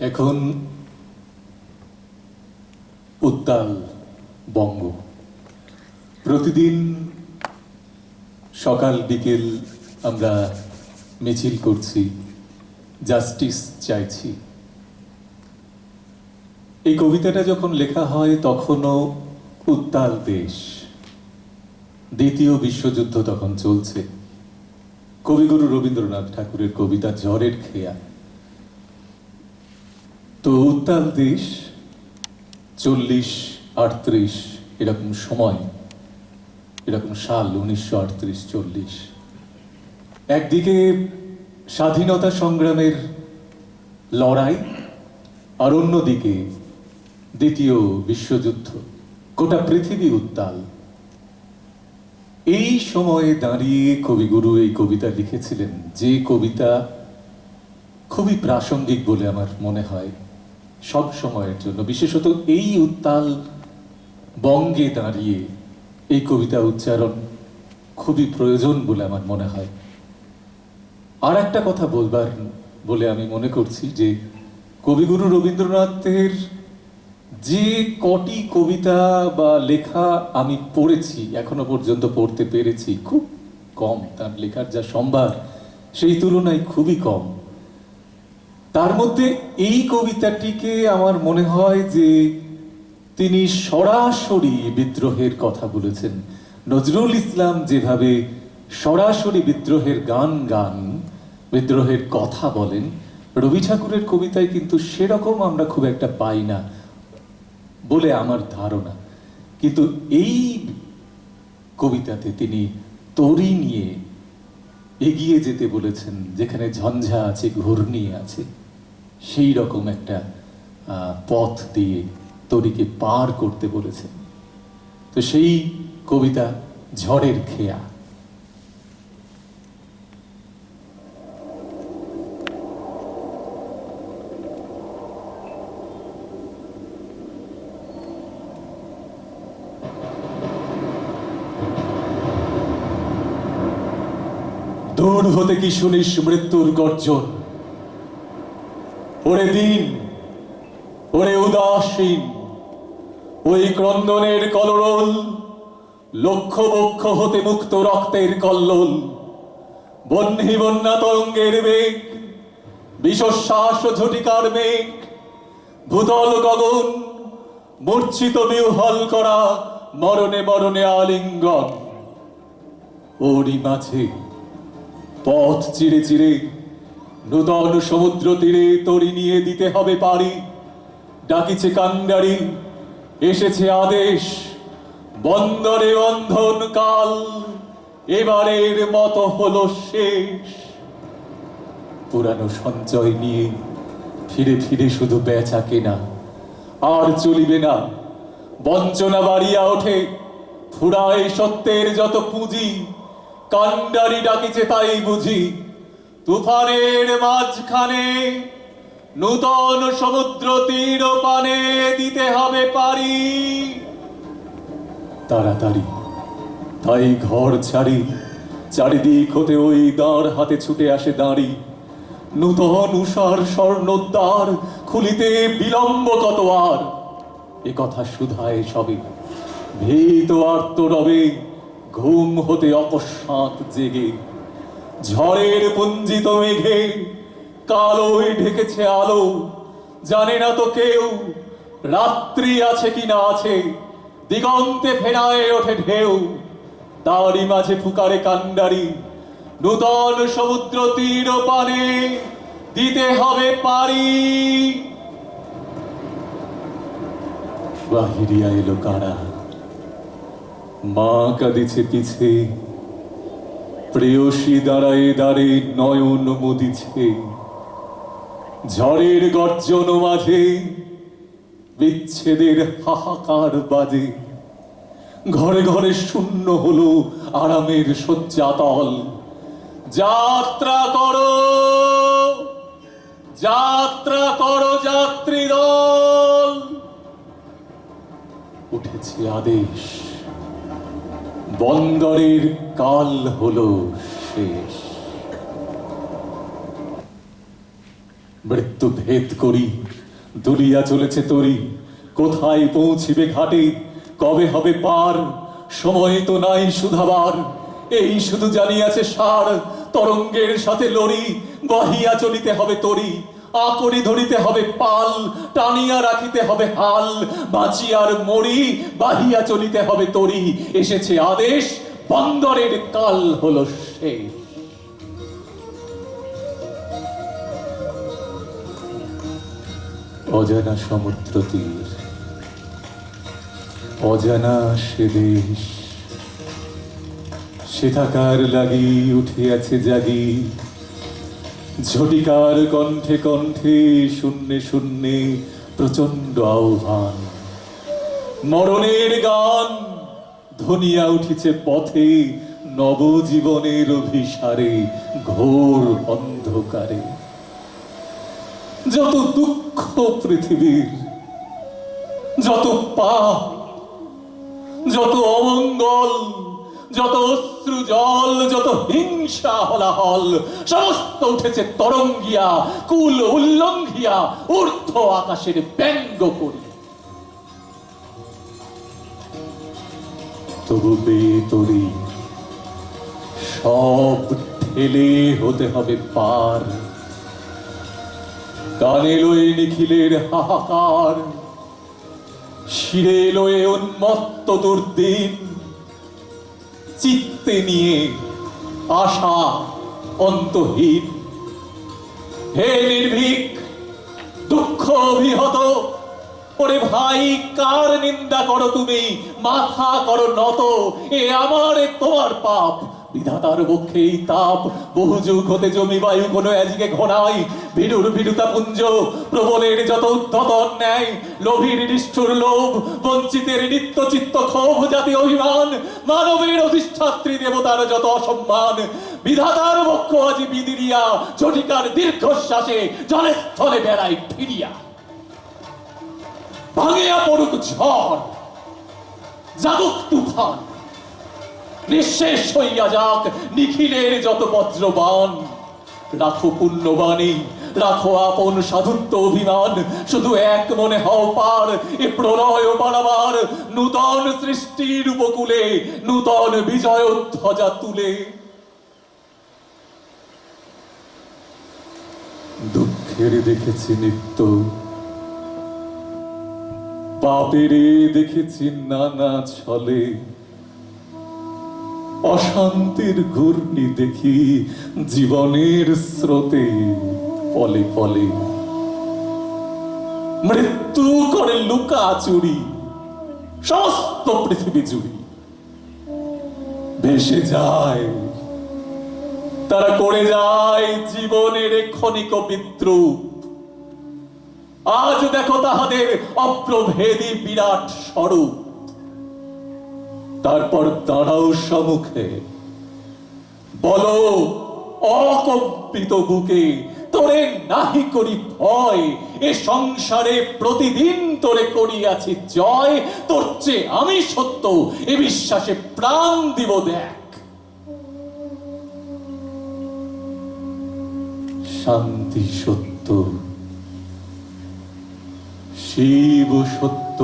এখন উত্তাল বঙ্গ। প্রতিদিন সকাল বিকেল আমরা মিছিল করছি, জাস্টিস চাইছি। এই কবিতাটা যখন লেখা হয় তখনও উত্তাল দেশ। দ্বিতীয় বিশ্বযুদ্ধ তখন চলছে। কবিগুরু রবীন্দ্রনাথ ঠাকুরের কবিতা ঝড়ের খেয়া। তো উত্তাল দেশ চল্লিশ, আটত্রিশ, এরকম সময়, এরকম সাল উনিশশো আটত্রিশ, চল্লিশ। একদিকে স্বাধীনতা সংগ্রামের লড়াই, আর অন্যদিকে দ্বিতীয় বিশ্বযুদ্ধ, গোটা পৃথিবী উত্তাল। এই সময়ে দাঁড়িয়ে কবিগুরু এই কবিতা লিখেছিলেন, যে কবিতা খুবই প্রাসঙ্গিক বলে আমার মনে হয়। সব সময়ের জন্য। বিশেষত এই উত্তাল বঙ্গে দাঁড়িয়ে এই কবিতা উচ্চারণ খুবই প্রয়োজন বলে আমার মনে হয়। আর একটা কথা বলবার বলে আমি মনে করছি যে, কবিগুরু রবীন্দ্রনাথের যে কটি কবিতা বা লেখা আমি পড়েছি, এখনও পর্যন্ত পড়তে পেরেছি, খুব কম। তার লেখার যা সম্ভার, সেই তুলনায় খুবই কম। তার মধ্যে এই কবিতাটিকে আমার মনে হয় যে তিনি সরাসরি বিদ্রোহের কথা বলেছেন। নজরুল ইসলাম যেভাবে সরাসরি বিদ্রোহের গান গান, বিদ্রোহের কথা বলেন, রবি ঠাকুরের কবিতায় কিন্তু সেরকম আমরা খুব একটা পাই না বলে আমার ধারণা। কিন্তু এই কবিতাতে তিনি তরি নিয়ে এগিয়ে যেতে বলেছেন, যেখানে ঝঞ্ঝা আছে, ঘূর্ণি আছে। সেই রকম একটা পথ দিয়ে তরিকে পার করতে বলেছেন তো সেই কবিতা ঝড়ের খেয়া। দূর হতে কি শুনিস মৃত্যুর গর্জন? ওরে দিন, ওরে উদাসীন, ওই ক্রন্দনের কলরল লক্ষ বক্ষ হতে মুক্ত রক্তের কল্লোল বহ্নি বন্যা তরঙ্গের বেগ বিশ্বশ্বাস ঝটিকার মেঘ, ভূতল গগন, মূর্ছিত বিহল করা মরণে মরণে আলিঙ্গন। ওরই মাঝে পথ চিরে চিরে নূতন সমুদ্র তীরে তরি নিয়ে দিতে হবে পারি। ডাকিছে কান্ডারি, এসেছে আদেশ, বন্দরে বন্ধন কাল, এবারের মতো হলো শেষ। পুরানো সঞ্চয় নিয়ে ফিরে ফিরে শুধু বেচা কেনা, আর চলিবে না। বঞ্চনা বাড়িয়া ওঠে, ফুরায় সত্যের যত পুঁজি, কান্ডারি ডাকিছে তাই বুঝি। তুফানের মাঝখানে নূতন সমুদ্র তীর পানে দিতে হবে পারি। তাড়াতাড়ি তাই ঘর ছাড়ি, চারিদিক হতে ওই দাঁড় হাতে ছুটে আসে দাঁড়ি। নূতন উষার স্বর্ণোদ্বার খুলিতে বিলম্ব কত আর? এ কথা শুধায় সবে। ভীত আর্ত রবে ঘুম হতে অকস্মাৎ জেগে। ঝড়ের পুঞ্জিত মেঘে কালোয় ঢেকেছে আলো। জানে না তো কেউ রাত্রি আছে কি না আছে। দিগন্তে ফেরায় ওঠে ঢেউ। তারই মাঝে ফুকারে কান্ডারি নূতন সমুদ্র তীর পানে দিতে হবে পারি। বাহিরিয়া এলো কারা? মা কাঁদিছে পিছে। প্রেয়সী দাঁড়ায় দাঁড়ে নয়ন মুদিছে ঝড়ের গর্জন মাঝে বিচ্ছেদের হাহাকার বাজে। ঘরে ঘরে শূন্য হলো আরামের শয্যাতল যাত্রা করো যাত্রা করো যাত্রী দল। উঠেছে আদেশ। বন্দরের কাল হলো শেষ। মৃত্যু ভেদ করি, দুলিয়া চলেছে তরি। কোথায় পৌঁছিবে ঘাটে, কবে হবে পার? সময় তো নাই সুধাবার। এই শুধু জানিয়াছে সার, তরঙ্গের সাথে লড়ি, বহিয়া চলিতে হবে তরি। আকড়ি ধরিতে হবে পাল, টানিয়া রাখিতে হবে হাল, বাঁচিয়ার মরি, বাহিয়া চলিতে হবে তরি। এসেছে আদেশ, বন্দরের কাল হলো শেষ অজানা সমুদ্র তীর, অজানা সে দেশ। সেথাকার লাগি উঠিয়াছে জাগি ঝটিকার কণ্ঠে কণ্ঠে শূন্যে শূন্যে প্রচণ্ড আহ্বান। মরণের গান ধনিয়া উঠিছে পথে, নবজীবনের অভিসারে, ঘোর অন্ধকারে। যত দুঃখ পৃথিবীর, যত পাপ, যত অমঙ্গল যত অশ্রু জল, যত হিংসা হলাহল, সমস্ত উঠেছে তরঙ্গিয়া, কুল উল্লঙ্ঘিয়া, ঊর্ধ্ব আকাশের ব্যঙ্গ করি। তবু বেতরি সব ঠেলে হতে হবে পার। কানে লয়ে নিখিলের হাহাকার, শিরে লয়ে উন্মত্ত দুর্দিন। চিত্তে নিয়ে আশা অন্তহীন। হে নির্ভীক, দুঃখ অভিহত, ওরে ভাই, কার নিন্দা করো তুমি? মাথা করো নত, এ আমার তোমার পাপ। বিধাতার বক্ষে এই তাপ, বহু যুগ হতে জমি বায়ু কোনো আজকে ঘনাই ভিড়ুর ভিড়ুতা পুঞ্জ, প্রবলের যত উদ্ধত অন্যায় লোভীর নিষ্ঠুর লোভ, বঞ্চিতের নিত্য চিত্ত ক্ষোভ, জাতি অভিমান, মানবের অধিষ্ঠাত্রী দেবতার যত অসম্মান, বিধাতার বক্ষ আজি বিদিরিয়া জটিকার দীর্ঘশ্বাসে জলে স্থলে বেড়াই ফিরিয়া। ভাঙিয়া পড়ুক ঝড়, জাগুক তুফান নিঃশেষ হইয়া যাক, নিখিলের যত বজ্রবান রাখো পুণ্যবাণী, রাখো আপন সাধুত্ব অভিমান। শুধু এক মনে হও পার, এ প্রলয় বাড়াবার নূতন সৃষ্টির উপকূলে, নূতন বিজয় ধ্বজা তুলে। দুঃখের দেখেছি নিত্য, পাপেরে দেখেছি নানা ছলে। অশান্তির ঘূর্ণি দেখি জীবনের স্রোতে পলে পলে। মৃত্যু করে লুকা চুরি, সমস্ত পৃথিবী জুড়ি। ভেসে যায়, তারা করে যায় জীবনের ক্ষণিক বিদ্রুপ। আজ দেখো তাহাদের অপ্রভেদী বিরাট স্বরূপ। তারপর দাঁড়াও সম্মুখে। বলো, অকম্পিত বুকে তোরে নাহি করি ভয়, এ সংসারে প্রতিদিন তোরে করিয়াছি জয়, তোর চেয়ে আমি সত্য, এ বিশ্বাসে প্রাণ দিব দেখ। শান্তি সত্য, শিব সত্য।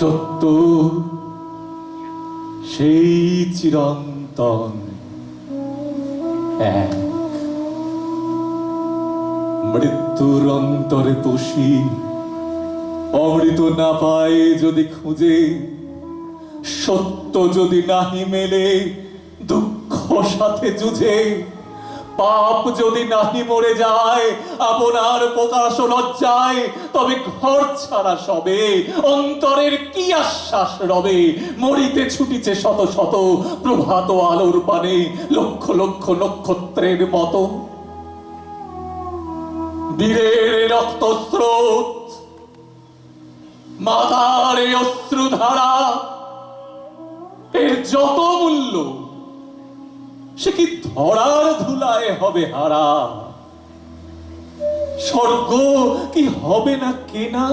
সত্য। সেই চিরন্তন মৃত্যুর অন্তরে বসি অমৃত না পায় যদি খুঁজে, সত্য যদি নাহি মেলে, দুঃখ সাথে যুঝে। পাপ যদি নাহি মরে যায়, আপনার প্রকাশ লজ্জায়, তবে ঘর ছাড়া সবে, অন্তরের কি আশ্বাস রবে? মরিতে ছুটিছে শত শত প্রভাত আলোর পানে, লক্ষ লক্ষ নক্ষত্রের মতো। বীরের রক্তস্রোত, মাতার অশ্রুধারা, এর যত মূল্য সে কি ধরার ধুলায় হবে হারা? স্বর্গ কি হবে না কেনা?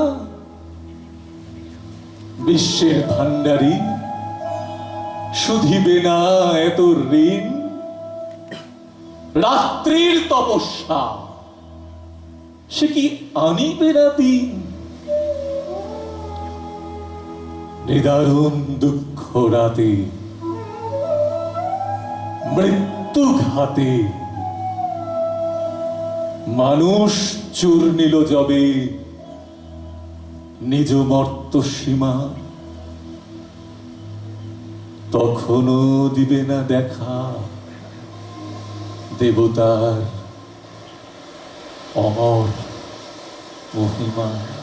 বিশ্বের ভান্ডারী শুধিবে না এত ঋণ? রাত্রির তপস্যা, সে কি আনিবে না দিন? নিদারুণ দুঃখ রাতে মৃত্যু ঘাতে। মানুষ চুর নিল যবে নিজ মর্ত সীমা। তখনও দিবে না দেখা দেবতার অমর মহিমা।